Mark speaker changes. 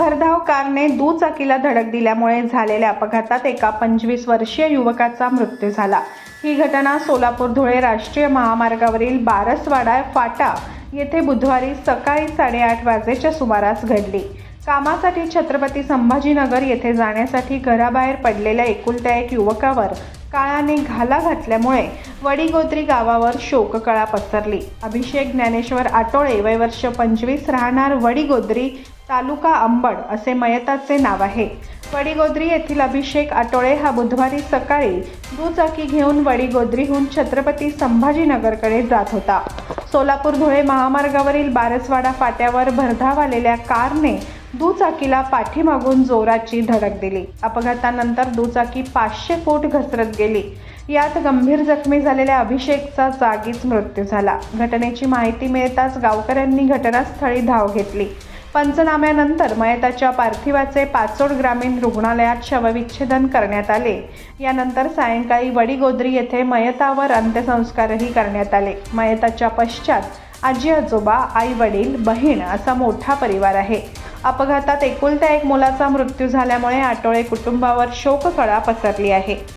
Speaker 1: भरधाव कारने दुचाकीला धडक दिल्यामुळे झालेल्या अपघातात एका पंचवीस वर्षीय युवकाचा मृत्यू झाला. ही घटना सोलापूर धुळे राष्ट्रीय महामार्गावरील बारसवाडा फाटा येथे बुधवारी सकाळी साडेआठ वाजेच्या सुमारास घडली. कामासाठी छत्रपती संभाजीनगर येथे जाण्यासाठी घराबाहेर पडलेल्या एकुलत्या एक युवकावर काळाने घाला घातल्यामुळे वडीगोद्री गावावर शोककळा पसरली. अभिषेक ज्ञानेश्वर आटोळे वय वर्ष पंचवीस राहणार वडीगोद्री तालुका अंबड असे मयताचे नाव आहे. वडीगोद्री येथील अभिषेक आटोळे हा बुधवारी सकाळी दुचाकी घेऊन वडीगोद्रीहून छत्रपती संभाजीनगरकडे जात होता. सोलापूर धुळे महामार्गावरील बारसवाडा फाट्यावर भरधाव आलेल्या कारने दुचाकीला पाठीमागून जोराची धडक दिली. अपघातानंतर दुचाकी पाचशे फूट घसरत गेली. यात गंभीर जखमी झालेल्या अभिषेकचा जागीच मृत्यू झाला. घटनेची माहिती मिळताच गावकऱ्यांनी घटनास्थळी धाव घेतली. पंचनाम्यानंतर मयताच्या पार्थिवाचे पाचोड ग्रामीण रुग्णालयात शवविच्छेदन करण्यात आले. यानंतर सायंकाळी वडीगोद्री येथे मयतावर अंत्यसंस्कारही करण्यात आले. मयताच्या पश्चात आजी आजोबा आई वडील बहीण असा मोठा परिवार आहे. अपघातात एकुलत्या एक मुलाचा मृत्यू झाल्यामुळे आटोळे कुटुंबावर शोककळा पसरली आहे.